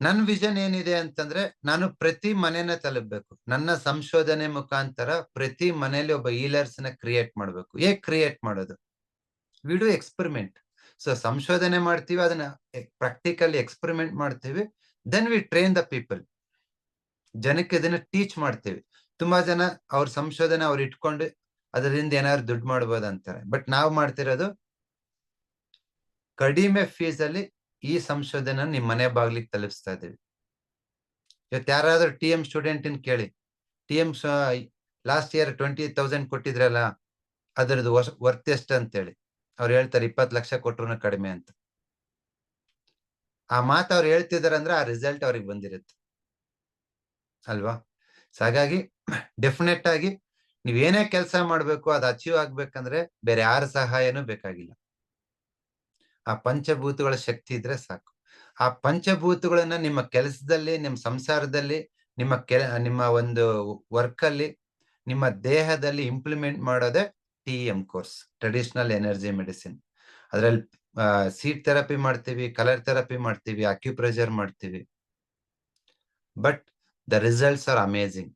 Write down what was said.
ನನ್ ವಿಷನ್ ಏನಿದೆ ಅಂತಂದ್ರೆ ನಾನು ಪ್ರತಿ ಮನೆನ ತಲುಪಬೇಕು. ನನ್ನ ಸಂಶೋಧನೆ ಮುಖಾಂತರ ಪ್ರತಿ ಮನೆಯಲ್ಲಿ ಒಬ್ಬ ಈಲರ್ಸ್ನ ಕ್ರಿಯೇಟ್ ಮಾಡ್ಬೇಕು. ಹೇಗ್ ಕ್ರಿಯೇಟ್ ಮಾಡೋದು? ವಿ ಡು ಎಕ್ಸ್ಪೆರಿಮೆಂಟ್ ಸೊ ಸಂಶೋಧನೆ ಮಾಡ್ತೀವಿ, ಅದನ್ನ ಪ್ರಾಕ್ಟಿಕಲಿ ಎಕ್ಸ್ಪೆರಿಮೆಂಟ್ ಮಾಡ್ತೀವಿ. Then we train the people ಜನಕ್ಕೆ ಇದನ್ನ ಟೀಚ್ ಮಾಡ್ತೀವಿ. ತುಂಬಾ ಜನ ಅವ್ರ ಸಂಶೋಧನೆ ಅವ್ರು ಇಟ್ಕೊಂಡು ಅದರಿಂದ ಏನಾದ್ರು ದುಡ್ಡು ಮಾಡ್ಬೋದು ಅಂತಾರೆ ಬಟ್ ನಾವು ಮಾಡ್ತಿರೋದು ಕಡಿಮೆ ಫೀಸ್ ಅಲ್ಲಿ ಈ ಸಂಶೋಧನೆ ನಿಮ್ ಮನೆ ಬಾಗ್ಲಿಗೆ ತಲುಪಿಸ್ತಾ ಇದೀವಿ ಇವತ್ತು ಯಾರಾದ್ರೂ ಟಿ ಎಂ ಸ್ಟೂಡೆಂಟ್ ಕೇಳಿ. T M last year twenty thousand ಕೊಟ್ಟಿದ್ರಲ್ಲ, ಅದರದ್ದು ವರ್ತ್ ಎಷ್ಟು ಅಂತೇಳಿ. ಅವ್ರು ಹೇಳ್ತಾರೆ ಇಪ್ಪತ್ತು ಲಕ್ಷ ಕೊಟ್ರು ಕಡಿಮೆ ಅಂತ. ಆ ಮಾತು ಅವ್ರು ಹೇಳ್ತಿದಾರೆ ಅಂದ್ರೆ ಆ ರಿಸಲ್ಟ್ ಅವ್ರಿಗೆ ಬಂದಿರುತ್ತೆ. ಅಲ್ವಾ? ಹಾಗಾಗಿ ಡೆಫಿನೆಟ್ ಆಗಿ ನೀವೇನೇ ಕೆಲಸ ಮಾಡ್ಬೇಕು, ಅದು ಅಚೀವ್ ಆಗ್ಬೇಕಂದ್ರೆ ಬೇರೆ ಯಾರ ಸಹಾಯನೂ ಬೇಕಾಗಿಲ್ಲ. ಆ ಪಂಚಭೂತಗಳ ಶಕ್ತಿ ಇದ್ರೆ ಸಾಕು. ಆ ಪಂಚಭೂತಗಳನ್ನ ನಿಮ್ಮ ಕೆಲಸದಲ್ಲಿ ನಿಮ್ಮ ಸಂಸಾರದಲ್ಲಿ, ನಿಮ್ಮ ಕೆಲ, ನಿಮ್ಮ ಒಂದು ವರ್ಕ್ ಅಲ್ಲಿ, ನಿಮ್ಮ ದೇಹದಲ್ಲಿ ಇಂಪ್ಲಿಮೆಂಟ್ ಮಾಡೋದೇ T M course traditional energy medicine ಅದ್ರಲ್ಲಿ ಸೀಟ್ ಥೆರಪಿ ಮಾಡ್ತೀವಿ ಕಲರ್ ಥೆರಪಿ ಮಾಡ್ತೀವಿ ಅಕ್ಯುಪ್ರೆಷರ್ ಮಾಡ್ತೀವಿ. But the results are amazing